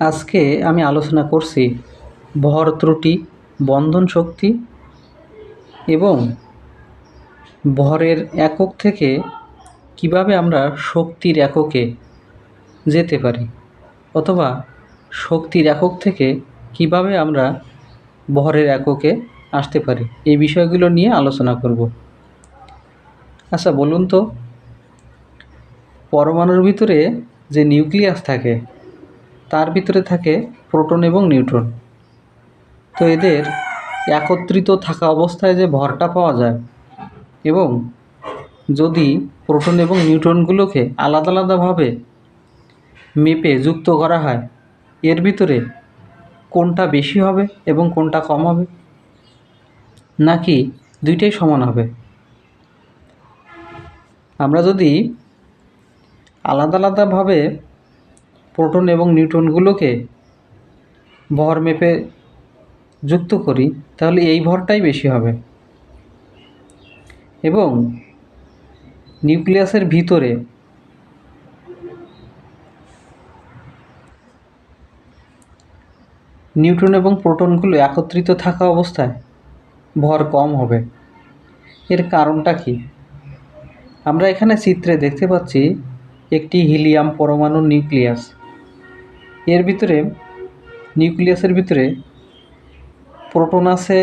আজকে আমি আলোচনা করছি ভর ত্রুটি, বন্ধন শক্তি এবং ভরের একক থেকে কীভাবে আমরা শক্তির এককে যেতে পারি অথবা শক্তির একক থেকে কীভাবে আমরা ভরের এককে আসতে পারি এই বিষয়গুলো নিয়ে আলোচনা করব। আচ্ছা বলুন তো, পরমাণুর ভিতরে যে নিউক্লিয়াস থাকে তার ভিতরে থাকে প্রোটন এবং নিউট্রন। তো এদের একত্রিত থাকা অবস্থায় যে ভরটা পাওয়া যায় এবং যদি প্রোটন এবং নিউট্রনগুলোকে আলাদা আলাদাভাবে মেপে যুক্ত করা হয়, এর ভিতরে কোনটা বেশি হবে এবং কোনটা কম হবে? নাকি দুইটাই সমান হবে? আমরা যদি আলাদা আলাদাভাবে প্রোটন এবং নিউট্রনগুলোকে ভর মেপে যুক্ত করি, তাহলে এই ভরটাই বেশি হবে। এবং নিউক্লিয়াসের ভিতরে নিউট্রন এবং প্রোটনগুলো একত্রিত থাকা অবস্থায় ভর কম হবে। এর কারণটা কি? আমরা এখানে চিত্রে দেখতে পাচ্ছি একটি হিলিয়াম পরমাণু নিউক্লিয়াস। এর ভিতরে, নিউক্লিয়াসের ভিতরে প্রোটন আছে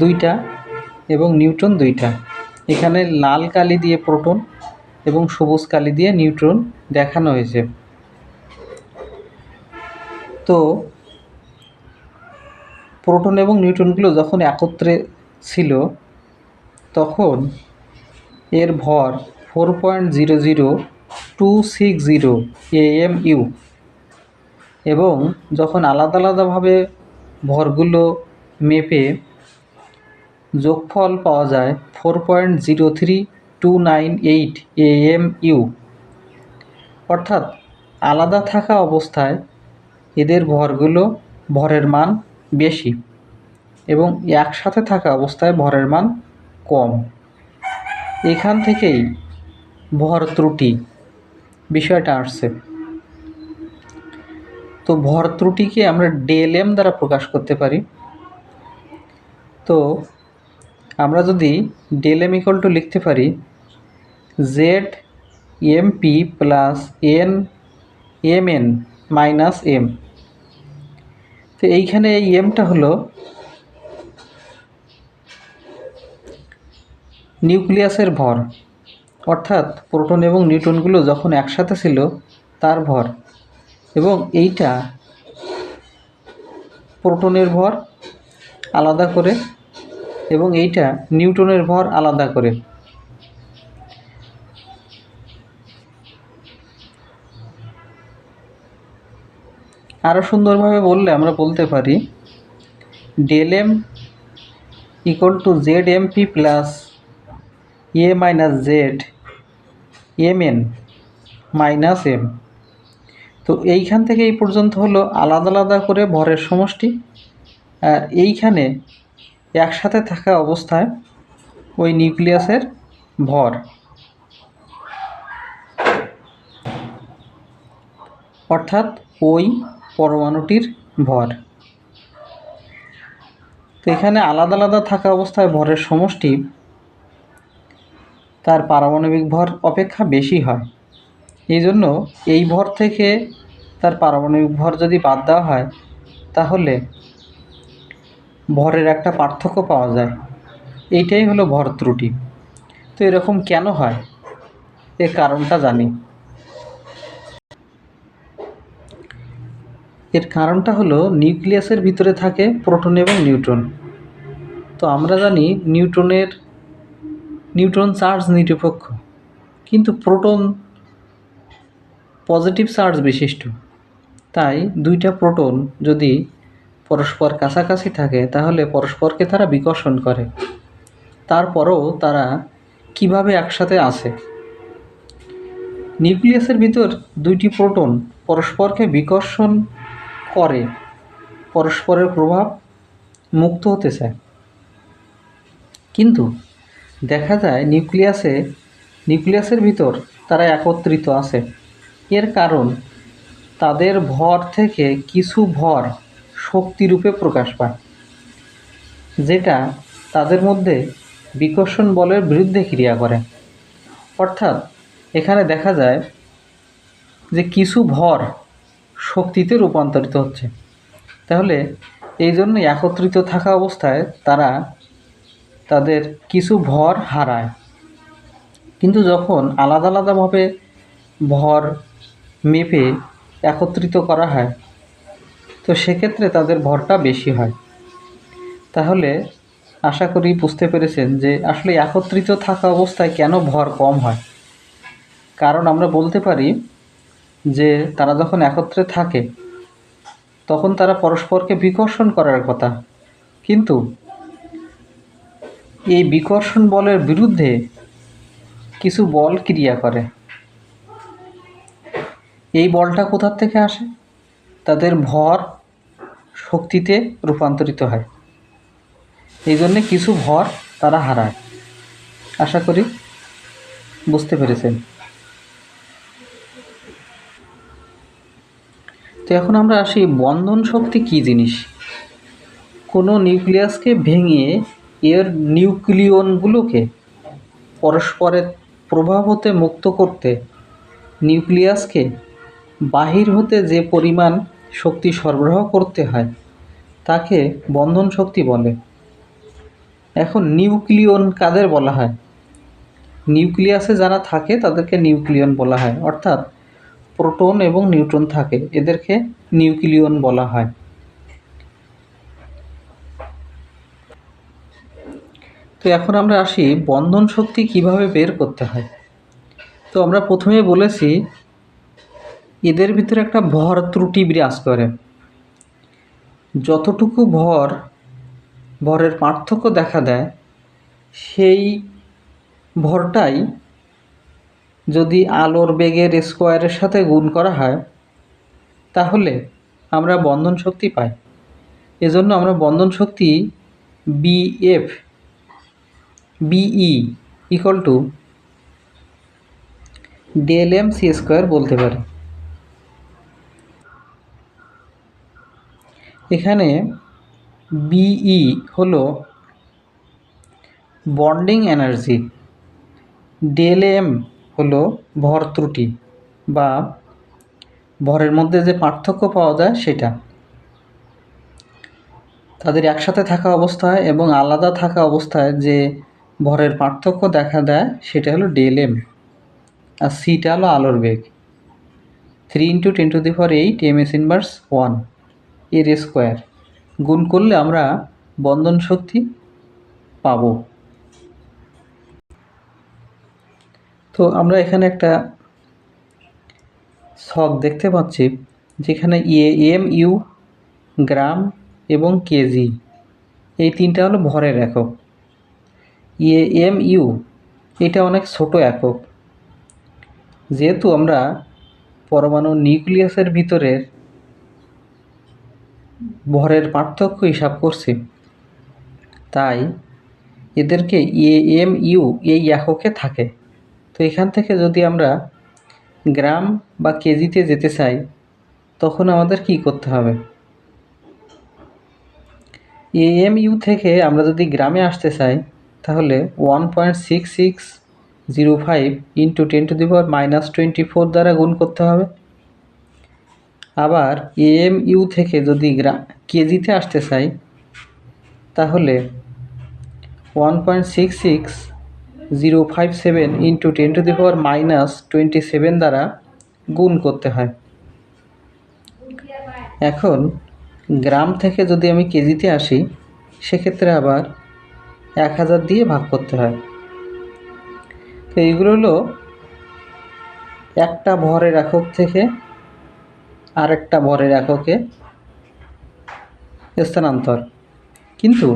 দুইটা এবং নিউট্রন দুইটা। এখানে লাল কালি দিয়ে প্রোটন এবং সবুজ কালি দিয়ে নিউট্রন দেখানো হয়েছে। তো, প্রোটন এবং নিউট্রনগুলো যখন একত্রে ছিল, তখন এর ভর four point zero zero two six zero A M U এবং যখন আলাদা আলাদাভাবে ভরগুলো মেপে যোগফল পাওয়া যায় four point zero three two nine eight A M U অর্থাৎ আলাদা থাকা অবস্থায় এদের ভরগুলো ভরের মান বেশি এবং একসাথে থাকা অবস্থায় ভরের মান কম। এখান থেকেই ভর ত্রুটি। বিষয়টা আসছে। তো ভর ত্রুটিকে আমরা ডেল এম দ্বারা প্রকাশ করতে পারি। তো আমরা যদি ডেল এম ইকল টু লিখতে পারি Z M P plus N M N minus M তো এইখানে এই এমটা হলো নিউক্লিয়াসের ভর। অর্থাৎ প্রোটন এবং নিউট্রনগুলো যখন একসাথে ছিল, তার ভর। এবং এইটা প্রোটনের ভর আলাদা করে এবং এইটা নিউটনের ভর আলাদা করে। আরও সুন্দরভাবে বললে আমরা বলতে পারি, del M equal to Z M P plus A minus Z M N minus M তো এইখান থেকে এই পর্যন্ত হলো আলাদা আলাদা করে ভরের সমষ্টি। আর এইখানে একসাথে থাকা অবস্থায় ওই নিউক্লিয়াসের ভর। অর্থাৎ ওই পরমাণুটির ভর। তো এখানে আলাদা আলাদা থাকা অবস্থায় ভরের সমষ্টি তার পারমাণবিক ভর অপেক্ষা বেশি হয়। এই জন্য এই ভর থেকে তার পারমাণবিক ভর যদি বাদ দেওয়া হয়, তাহলে ভরের একটা পার্থক্য পাওয়া যায়। এইটাই হলো ভর ত্রুটি। তো এরকম কেন হয়? এর কারণটা জানি। এর কারণটা হলো নিউক্লিয়াসের ভিতরে থাকে প্রোটন এবং নিউট্রন। তো আমরা জানি নিউট্রনের নিউট্রন চার্জ নিরপেক্ষ, কিন্তু প্রোটন পজিটিভ চার্জ বিশিষ্ট। তাই দুইটা প্রোটন যদি পরস্পর কাছাকাছি থাকে, তাহলে পরস্পরকে তারা বিকর্ষণ করে। তারপরও তারা কীভাবে একসাথে আসে নিউক্লিয়াসের ভিতর দুইটি প্রোটন পরস্পরকে বিকর্ষণ করে, পরস্পরের প্রভাব মুক্ত হতে চায়। কিন্তু দেখা যায় নিউক্লিয়াসে, নিউক্লিয়াসের ভিতর তারা একত্রিত আছে। এর কারণ, তাদের ভর থেকে কিছু ভর শক্তিরূপে প্রকাশ পায়, যেটা তাদের মধ্যে বিকর্ষণ বলের বিরুদ্ধে ক্রিয়া করে। অর্থাৎ, এখানে দেখা যায় যে কিছু ভর শক্তিতে রূপান্তরিত হচ্ছে। তাহলে, এই জন্য একত্রিত থাকা অবস্থায় তারা তাদের কিছু ভর হারায়। কিন্তু যখন আলাদা আলাদাভাবে ভর মেপে একত্রিত করা হয়, তো সেক্ষেত্রে তাদের ভরটা বেশি হয়। তাহলে আশা করি বুঝতে পেরেছেন যে আসলে একত্রিত থাকা অবস্থায় কেন ভর কম হয়। কারণ আমরা বলতে পারি যে তারা যখন একত্রে থাকে, তখন তারা পরস্পরকে বিকর্ষণ করার কথা। কিন্তু এই বিকর্ষণ বলের বিরুদ্ধে কিছু বল ক্রিয়া করে। এই বলটা কোথার থেকে আসে? তাদের ভর শক্তিতে রূপান্তরিত হয়। এই জন্যে কিছু ভর তারা হারায়। আশা করি বুঝতে পেরেছেন। তো এখন আমরা আসি বন্ধন শক্তি কী জিনিস? কোনো নিউক্লিয়াসকে ভেঙে এর নিউক্লিয়নগুলোকে পরস্পরের প্রভাব হতে মুক্ত করতে নিউক্লিয়াসকে বাহির হতে যে পরিমাণ শক্তি সরবরাহ করতে হয়, তাকে বন্ধন শক্তি বলে। এখন নিউক্লিয়ন কাদের বলা হয়? নিউক্লিয়াসে যারা থাকে, তাদেরকে নিউক্লিয়ন বলা হয়। অর্থাৎ প্রোটন এবং নিউট্রন থাকে, এদেরকে নিউক্লিয়ন বলা হয়। তো এখন আমরা আসি বন্ধন শক্তি কীভাবে বের করতে হয়। তো আমরা প্রথমে বলেছি, এদের ভিতরে একটা ভর ত্রুটি বিরাজ করে। যতটুকু ভর ভরের পার্থক্য দেখা দেয়, সেই ভরটাই যদি আলোর বেগের স্কোয়ারের সাথে গুণ করা হয়, তাহলে আমরা বন্ধন শক্তি পাই। এজন্য আমরা বন্ধন শক্তি B F B E equal to del M C square বলতে পারি। এখানে বিই হলো বন্ডিং এনার্জি ডেল এম হলো ভর ত্রুটি বা ভরের মধ্যে যে পার্থক্য পাওয়া যায় সেটা। তাদের একসাথে থাকা অবস্থায় এবং আলাদা থাকা অবস্থায় যে ভরের পার্থক্য দেখা দেয়, সেটা হলো ডেল এম আর সিটা হলো আলোর বেগ। Three into ten to the for eight M S inverse ওয়ানের স্কোয়ার গুণ করলে আমরা বন্ধন শক্তি পাবো। তো আমরা এখানে একটা শখ দেখতে পাচ্ছি, যেখানে এ এম ইউ গ্রাম এবং কেজি এই তিনটা হলো ভরের একক। এ এম ইউ এটা অনেক ছোট একক। যেহেতু আমরা পরমাণু নিউক্লিয়াসের ভিতরের ভরের পার্থক্য হিসাব করছি, তাই এদেরকে এ এম ইউ এই এককে থাকে। তো এখান থেকে যদি আমরা গ্রাম বা কেজিতে যেতে চাই, তখন আমাদের কি করতে হবে? এএম ইউ থেকে আমরা যদি গ্রামে আসতে চাই তাহলে one point six six zero five into ten to the power minus twenty four দ্বারা গুণ করতে হবে। আবার এএম ইউ থেকে যদি কেজিতে আসতে চাই, তাহলে one point six six zero five seven into ten to the power minus twenty seven দ্বারা গুণ করতে হয়। এখন গ্রাম থেকে যদি আমি কেজিতে আসি, সেক্ষেত্রে আবার এক হাজার দিয়ে ভাগ করতে হয়। তো এইগুলো হলো একটা ভরের একক থেকে আরেকটা ভরের এককে স্থানান্তর। কিন্তু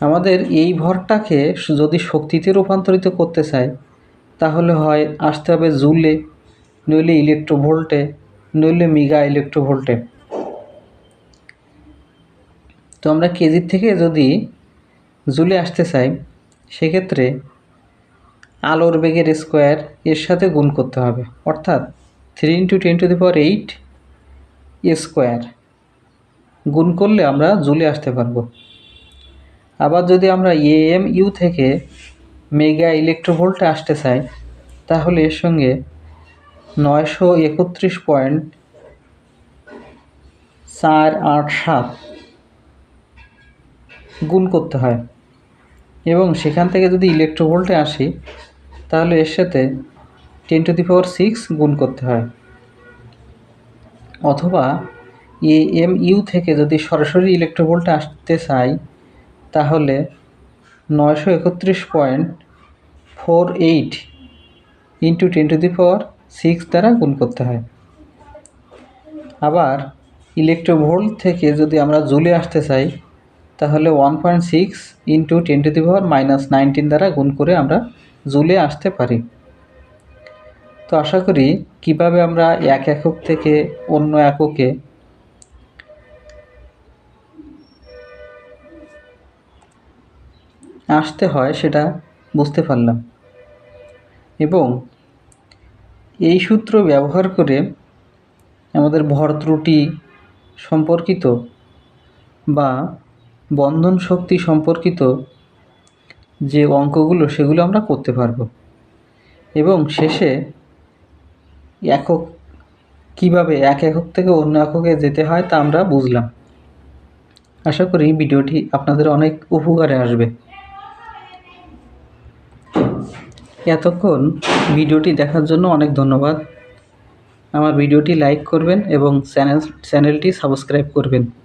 আমাদের এই ভরটাকে যদি শক্তিতে রূপান্তরিত করতে চাই, তাহলে হয় আসতে হবে জুলে, নইলে ইলেকট্রোভোল্টে নইলে মেগা ইলেকট্রোভোল্টে তো আমরা কেজির থেকে যদি জুলে আসতে চাই, সেক্ষেত্রে আলোর বেগের স্কোয়ার এর সাথে গুণ করতে হবে। অর্থাৎ three into ten to the power eight square গুণ করলে আমরা জুলে আসতে পারব। আবার যদি আমরা এএম ইউ থেকে মেগা ইলেকট্রোভোল্টে আসতে চাই, তাহলে এর সঙ্গে নয়শো একত্রিশ পয়েন্ট চার আট সাত গুণ করতে হয়। এবং সেখান থেকে যদি ইলেকট্রোভোল্টে আসি, তাহলে এর সাথে ten to the power six গুণ করতে হয়। অথবা এ এম ইউ থেকে যদি সরাসরি ইলেকট্রোভোল্টে আসতে চাই, তাহলে নয়শো একত্রিশ point four eight into ten to the power six দ্বারা গুণ করতে হয়। আবার ইলেকট্রোভোল্ট থেকে যদি আমরা জুলে আসতে চাই তাহলে one point six into ten to the power minus nineteen দ্বারা গুণ করে আমরা জুলে আসতে পারি। তো আশা করি কীভাবে আমরা এক একক থেকে অন্য এককে আসতে হয় সেটা বুঝতে পারলাম। এবং এই সূত্র ব্যবহার করে আমাদের ভর ত্রুটি সম্পর্কিত বা বন্ধন শক্তি সম্পর্কিত যে অঙ্কগুলো, সেগুলো আমরা করতে পারব। এবং শেষে একক, কীভাবে এক একক থেকে অন্য এককে যেতে হয় তা আমরা বুঝলাম। আশা করি ভিডিওটি আপনাদের অনেক উপকারে আসবে। এতক্ষণ ভিডিওটি দেখার জন্য অনেক ধন্যবাদ। আমার ভিডিওটি লাইক করবেন এবং চ্যানেল, চ্যানেলটি সাবস্ক্রাইব করবেন।